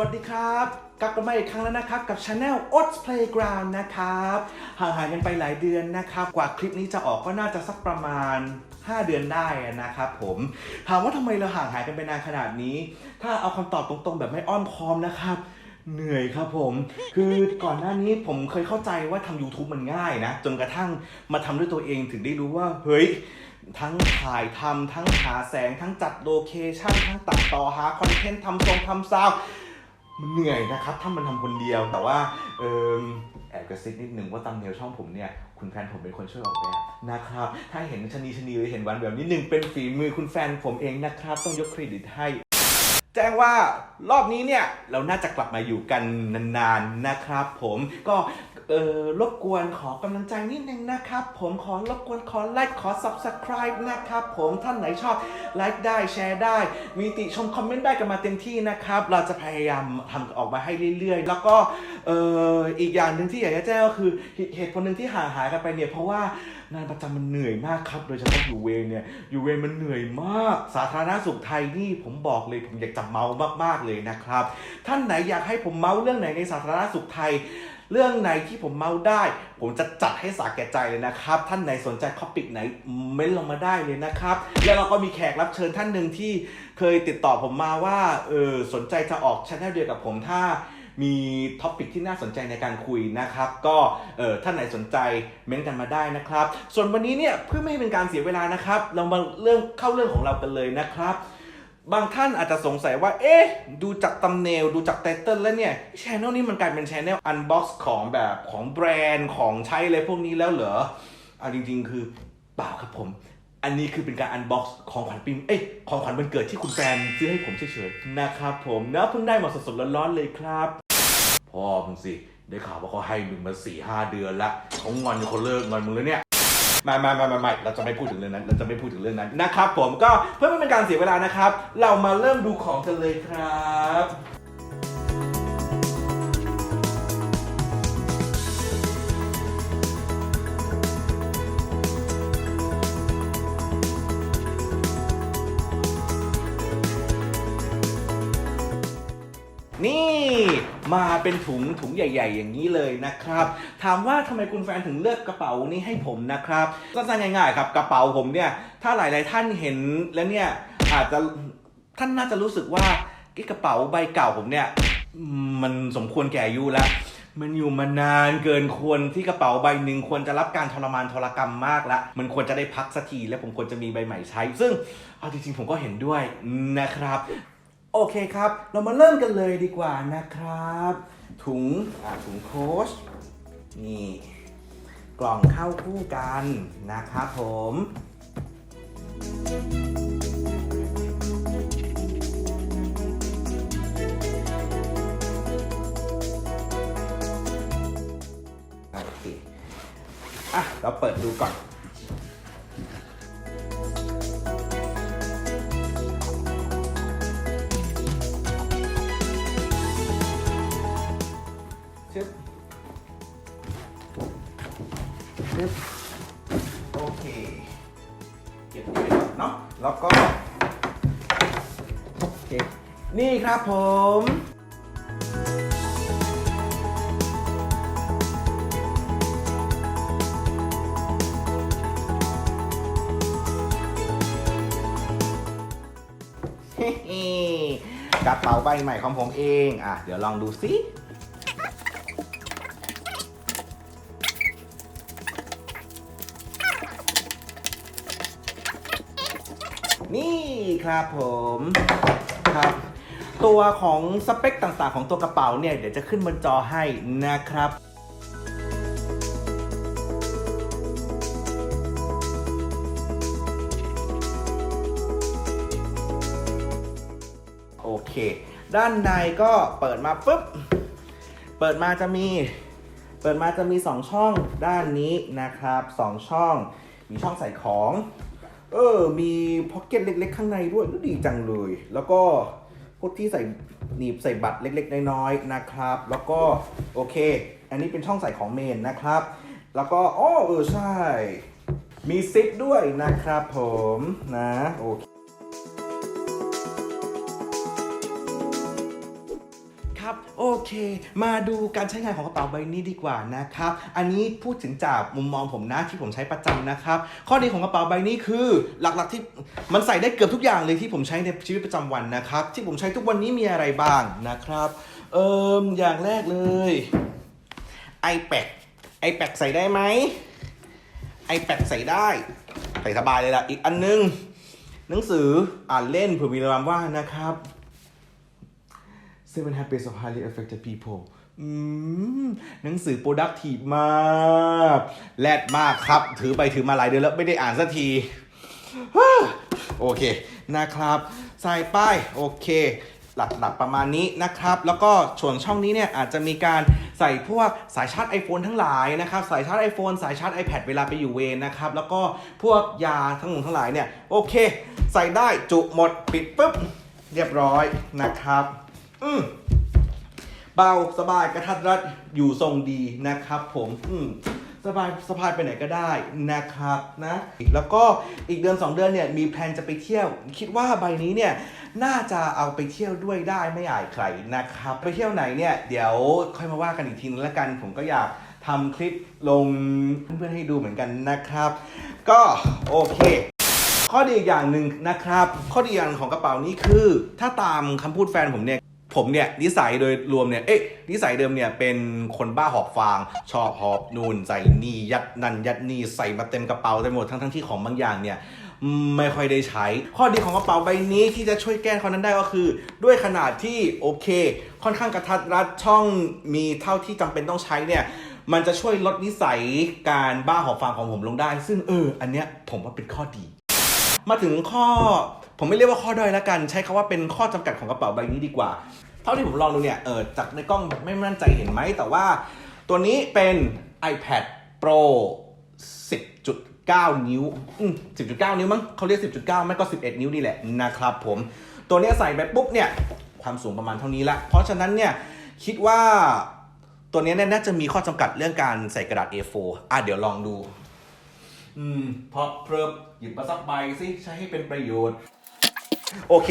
วัสดีครับ กลับมาอีกครั้งแล้วนะครับ กับ Channel o t s Playground นะครับห่างหายกันไปหลายเดือนนะครับ กว่าคลิปนี้จะออกก็น่าจะสักประมาณ 5 เดือนได้นะครับผม ถามว่าทำไมเราห่างหายกันไปนานขนาดนี้ ถ้าเอาคำตอบตรงๆ แบบไม่อ้อมค้อมนะครับเหนื่อยครับผม คือก่อนหน้านี้ผมเคยเข้าใจว่าทำ YouTube มันง่ายนะ จนกระทั่งมาทำด้วยตัวเองถึงได้รู้ว่า เฮ้ย ทั้งถ่ายทำทั้งหาแสง ทั้งจัดโลเคชั่น ทั้งตัดต่อหาคอนเทนต์ทำทรงทำซาวด์ มันเหนื่อยนะครับ ถ้ามันทำคนเดียวแต่ว่าเออแอบกระซิบนิดนึงว่าตามเนลช่องผมเนี่ย คุณแฟนผมเป็นคนช่วยออกแบบนะครับ ถ้าเห็นชนีชนีหรือเห็นวันแบบนิดนึงเป็นฝีมือคุณแฟนผมเองนะครับ ต้องยกเครดิตให้ แจ้งว่ารอบนี้เนี่ย เราน่าจะกลับมาอยู่กันนานๆนะครับ ผมก็ เออรบกวนขอกำลังใจนิดนึงนะครับ ผมขอรบกวนขอไลค์ขอ subscribe นะครับ ผมท่านไหนชอบไลค์ได้แชร์ได้ มีติชมคอมเมนต์ได้กันมาเต็มที่นะครับ เราจะพยายามทำออกมาให้เรื่อยๆ แล้วก็เอออีกอย่างหนึ่งที่อยากจะแจ้งก็คือเหตุผลหนึ่งที่ห่างหายกันไปเนี่ยเพราะว่างานประจำมันเหนื่อยมากครับโดยเฉพาะอยู่เวรเนี่ยอยู่เวรมันเหนื่อยมาก สาธารณสุขไทยนี่ผมบอกเลยผมอยากจะเมามากๆเลยนะครับ ท่านไหนอยากให้ผมเมาเรื่องไหนในสาธารณสุขไทย เรื่องไหนที่ผมเมาได้ ผมจะจัดให้สาแก่ใจเลยนะครับ ท่านไหนสนใจคอปิกไหนเม้นลงมาได้เลยนะครับ แล้วเราก็มีแขกรับเชิญท่านหนึ่งที่เคยติดต่อผมมาว่าเออสนใจจะออกช anel เดียวกับผมถ้ามีท็อปิกที่น่าสนใจในการคุยนะครับ ก็เออท่านไหนสนใจเม้นกันมาได้นะครับ ส่วนวันนี้เนี่ยเพื่อไม่ให้เป็นการเสียเวลานะครับ เรามาเรื่องเข้าเรื่องของเรากันเลยนะครับ บางท่านอาจจะสงสัยว่า เอ๊ะ ดูจากตำเนล ดูจากไตเติลแล้วเนี่ยช anel นี้มันกลายเป็นช anel unbox ของแบบของแบรนด์ของใช้อะไรพวกนี้แล้วเหรอเอาจริง ๆ คือเปล่าครับผม อันนี้คือเป็นการ unbox ของขวัญปีเอ้ยของขวัญวันเกิดที่คุณแฟนซื้อให้ผมเฉยๆ นะครับผมนะเพิ่งได้มาสดๆร้อนๆเลยครับ พ่อมึงสิ ได้ข่าวว่าเขาให้มึงมาสี่ห้าเดือนละเขางอนจนเขาเลิกงอนมึงแล้วเนี่ย ม่ไม่ไม่ไม่ไม่เราจะไม่พูดถึงเรื่องนั้น เราจะไม่พูดถึงเรื่องนั้นนะครับ ผมก็เพื่อไม่เป็นการเสียเวลานะครับ เรามาเริ่มดูของกันเลยครับนี่ มาเป็นถุงถุงใหญ่ ๆ อย่างนี้เลยนะครับ ถามว่าทำไมคุณแฟนถึงเลือกกระเป๋านี้ให้ผมนะครับสั้นง่าย ๆ ครับกระเป๋าผมเนี่ยถ้าหลาย ๆ ท่านเห็นแล้วเนี่ยอาจจะท่านน่าจะรู้สึกว่ากระเป๋าใบเก่าผมเนี่ย มันสมควรแก่อายุแล้วมันอยู่มานานเกินควรที่กระเป๋าใบหนึ่งควรจะรับการทรมานทรกรรมมากละมันควรจะได้พักสักทีและผมควรจะมีใบใหม่ใช้ ซึ่งเอาจริงๆผมก็เห็นด้วยนะครับ โอเคครับ เรามาเริ่มกันเลยดีกว่านะครับ ถุงอ่าถุงโค้ชนี่กล่องเข้าคู่กันนะครับผมโอเคอะเราเปิดดูก่อน โอเค เก็บไว้เนาะ แล้วก็ โอเค นี่ครับผมกระเป๋าใบใหม่ของผมเอง อะ เดี๋ยวลองดูสิ นี่ครับผมครับตัวของสเปคต่างๆ ของตัวกระเป๋าเนี่ย เดี๋ยวจะขึ้นบนจอให้นะครับโอเค ด้านในก็เปิดมาปุ๊บ เปิดมาจะมี เปิดมาจะมี 2 ช่องด้านนี้นะครับ 2 ช่อง มีช่องใส่ของ เออ มีพ็อกเก็ตเล็ก ๆ ข้างในด้วยดีจังเลย แล้วก็พวกที่ใส่หนีบใส่บัตรเล็ก ๆ น้อยๆนะครับ แล้วก็โอเค อันนี้เป็นช่องใส่ของเมนนะครับ แล้วก็อ้อเออใช่ มีซิปด้วยนะครับผมนะโอเคค เค มาดูการใช้งานของกระเป๋าใบนี้ดีกว่านะครับ อันนี้พูดถึงจากมุมมองผมนะที่ผมใช้ประจำนะครับ ข้อดีของกระเป๋าใบนี้คือหลักๆที่มันใส่ได้เกือบทุกอย่างเลยที่ผมใช้ในชีวิตประจำวันนะครับ ที่ผมใช้ทุกวันนี้มีอะไรบ้างนะครับ เอิมอย่างแรกเลย iPad iPad ใส่ได้ไหม iPad ใส่ได้ ใส่สบายเลยล่ะ อีกอันนึง หนังสืออ่านเล่นเผื่อมีเวลาว่างนะครับ Seven Habits of Highly Effective People อืมหนังสือ productive มาก แรดมากครับ ถือไปถือมาหลายเดือนแล้วไม่ได้อ่านสักที โอเค นะครับใส่ป้าย โอเค หลักๆประมาณนี้นะครับ แล้วก็ส่วนช่องนี้เนี่ยอาจจะมีการใส่พวกสายชาร์จ iPhone ทั้งหลายนะครับ สายชาร์จ iPhone สายชาร์จ iPad เวลาไปอยู่เวรนะครับ แล้วก็พวกยาทั้งหมดทั้งหลายเนี่ย โอเค ใส่ได้จุหมดปิดปุ๊บ เรียบร้อยนะครับ อืมเบาสบายกระทัดรัดอยู่ทรงดีนะครับผมอืมสบายสะพายไปไหนก็ได้นะครับนะแล้วก็อีกเดือน 2 เดือนเนี่ยมีแพลนจะไปเที่ยว คิดว่าใบนี้เนี่ยน่าจะเอาไปเที่ยวด้วยได้ไม่อายใครนะครับ ไปเที่ยวไหนเนี่ยเดี๋ยวค่อยมาว่ากันอีกทีนึงแล้วกัน ผมก็อยากทำคลิปลงเพื่อนๆให้ดูเหมือนกันนะครับ ก็โอเคข้อดีอีกอย่างหนึ่งนะครับ ข้อดีอย่างหนึ่งของกระเป๋านี้คือ ถ้าตามคำพูดแฟนผมเนี่ย ผมเนี่ยนิสัยโดยรวมเนี่ย เอ๊ะนิสัยเดิมเนี่ยเป็นคนบ้าหอบฟาง ชอบหอบนูนใส่นี่ยัดนั่นยัดนี่ใส่มาเต็มกระเป๋าเต็มหมดทั้งทั้งที่ของบางอย่างเนี่ยไม่ค่อยได้ใช้ ข้อดีของกระเป๋าใบนี้ที่จะช่วยแก้ข้อนั้นได้ก็คือ ด้วยขนาดที่โอเค ค่อนข้างกระทัดรัดช่องมีเท่าที่จำเป็นต้องใช้เนี่ยมันจะช่วยลดนิสัยการบ้าหอบฟางของผมลงได้ ซึ่งเออ อันเนี้ยผมว่าเป็นข้อดี มาถึงข้อผมไม่เรียกว่าข้อด้อยล้วกัน ใช้คำว่าเป็นข้อจำกัดของกระเป๋าใบนี้ดีกว่า เท่าที่ผมลองดูเนี่ยเออจากในกล้องไม่มั่นใจเห็นไหม แต่ว่าตัวนี้เป็น iPad Pro 10.9 นิ้วอืม10.9 นิ้วมั้งเขาเรียก 10.9 ไม่ก็ 11 นิ้วนี่แหละนะครับผม ตัวนี้ใส่ไปปุ๊บเนี่ย ความสูงประมาณเท่านี้ละ เพราะฉะนั้นเนี่ย คิดว่าตัวเนี้ยน่าจะมีข้อจำกัดเรื่องการใส่กระดาษ A4 อะเดี๋ยวลองดู อืมพอเพิ่มหยิบมาสักใบสิใช้ให้เป็นประโยชน์ โอเค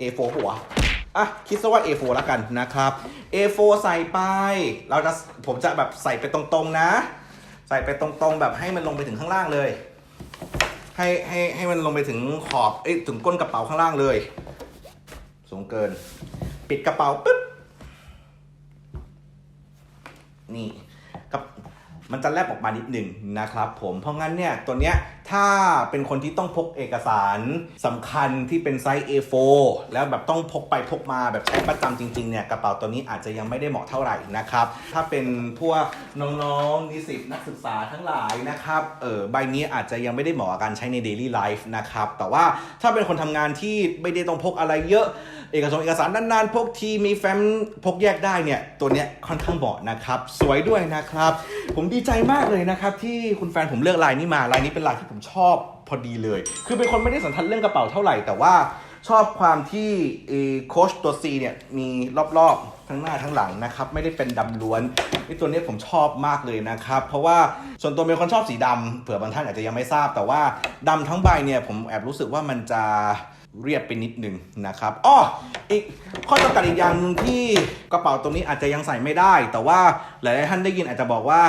A4 หัว อะคิดซะว่า A4 แล้วกันนะครับ A4 ใส่ไป เราจะผมจะแบบใส่ไปตรงๆนะ ใส่ไปตรงๆแบบให้มันลงไปถึงข้างล่างเลย ให้ให้ให้มันลงไปถึงขอบเอ้ถึงก้นกระเป๋าข้างล่างเลย สูงเกิน ปิดกระเป๋าปึ๊บนี่กับมันจะแลบออกมานิดหนึ่งนะครับผมเพราะงั้นเนี่ยตัวเนี้ย ถ้าเป็นคนที่ต้องพกเอกสารสำคัญที่เป็นไซส์ A4 แล้วแบบต้องพกไปพกมาแบบใช้ประจำจริงๆเนี่ยกระเป๋าตัวนี้อาจจะยังไม่ได้เหมาะเท่าไหร่นะครับ ถ้าเป็นพวกน้องๆนิสิตนักศึกษาทั้งหลายนะครับเออใบนี้อาจจะยังไม่ได้เหมาะกับการใช้ใน daily life นะครับแต่ว่าถ้าเป็นคนทำงานที่ไม่ได้ต้องพกอะไรเยอะเอกสารเอกสารนานๆพกทีมีแฟ้มพกแยกได้เนี่ยตัวเนี้ยค่อนข้างเหมาะนะครับสวยด้วยนะครับ ผมดีใจมากเลยนะครับที่คุณแฟนผมเลือกลายนี้มาลายนี้เป็นลายที่ผมชอบพอดีเลย คือเป็นคนไม่ได้สันทัดเรื่องกระเป๋าเท่าไหร่ แต่ว่าชอบความที่โค้ชตัว C เนี่ยมีรอบๆ ทั้งหน้าทั้งหลังนะครับ ไม่ได้เป็นดำล้วนไอตัวนี้ผมชอบมากเลยนะครับ เพราะว่าส่วนตัวเป็นคนชอบสีดำเผื่อบางท่านอาจจะยังไม่ทราบ แต่ว่าดำทั้งใบเนี่ยผมแอบรู้สึกว่ามันจะเรียบไปนิดหนึ่งนะครับอ้ออีกข้อจำกัดอีกอย่างหนึ่งที่กระเป๋าตัวนี้อาจจะยังใส่ไม่ได้ แต่ว่าหลายๆท่านได้ยินอาจจะบอกว่า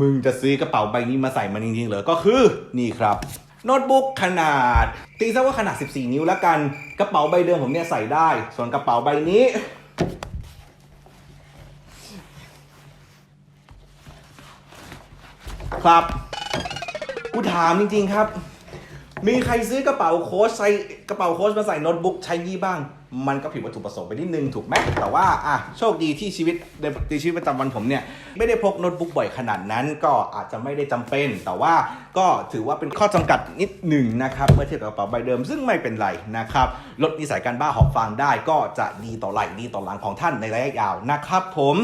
มึงจะซื้อกระเป๋าใบนี้มาใส่มันจริงๆเหรอ ก็คือนี่ครับโน้ตบุ๊กขนาด ตีซะว่าขนาด 14 นิ้วแล้วกัน กระเป๋าใบเดิมผมเนี่ยใส่ได้ ส่วนกระเป๋าใบนี้ ครับ กูถามจริงๆครับ มีใครซื้อกระเป๋าโค้ชใส่กระเป๋าโค้ชมาใส่โน้ตบุ๊กใช้ยี่บ้าง มันก็ผิดวัตถุประสงค์ไปนิดนึงถูกไหมแต่ว่าอะโชคดีที่ชีวิตในชีวิตประจำวันผมเนี่ย ไม่ได้พกโน้ตบุ๊กบ่อยขนาดนั้น ก็อาจจะไม่ได้จำเป็น แต่ว่าก็ถือว่าเป็นข้อจำกัดนิดหนึ่งนะครับเมื่อเทียบกับกระเป๋าใบเดิม ซึ่งไม่เป็นไรนะครับลดนิสัยการบ้าหอบฟางได้ก็จะดีต่อไหล่ดีต่อหลังของท่านในระยะยาวนะครับ ผม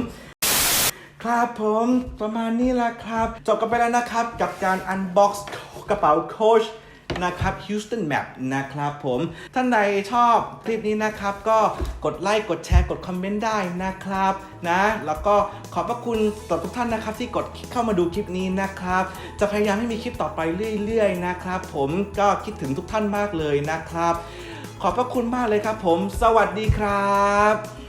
ครับผมประมาณนี้แหละครับ จบกันไปแล้วนะครับ กับการอันบ็อกซ์กระเป๋าโค้ช นะครับ Houston Map นะครับผมท่านใดชอบคลิปนี้นะครับก็กดไลค์กดแชร์กดคอมเมนต์ได้นะครับนะแล้วก็ขอบพระคุณต่อทุกท่านนะครับ ที่กดเข้ามาดูคลิปนี้นะครับ จะพยายามให้มีคลิปต่อไปเรื่อยๆนะครับ ผมก็คิดถึงทุกท่านมากเลยนะครับ ขอบพระคุณมากเลยครับผม สวัสดีครับ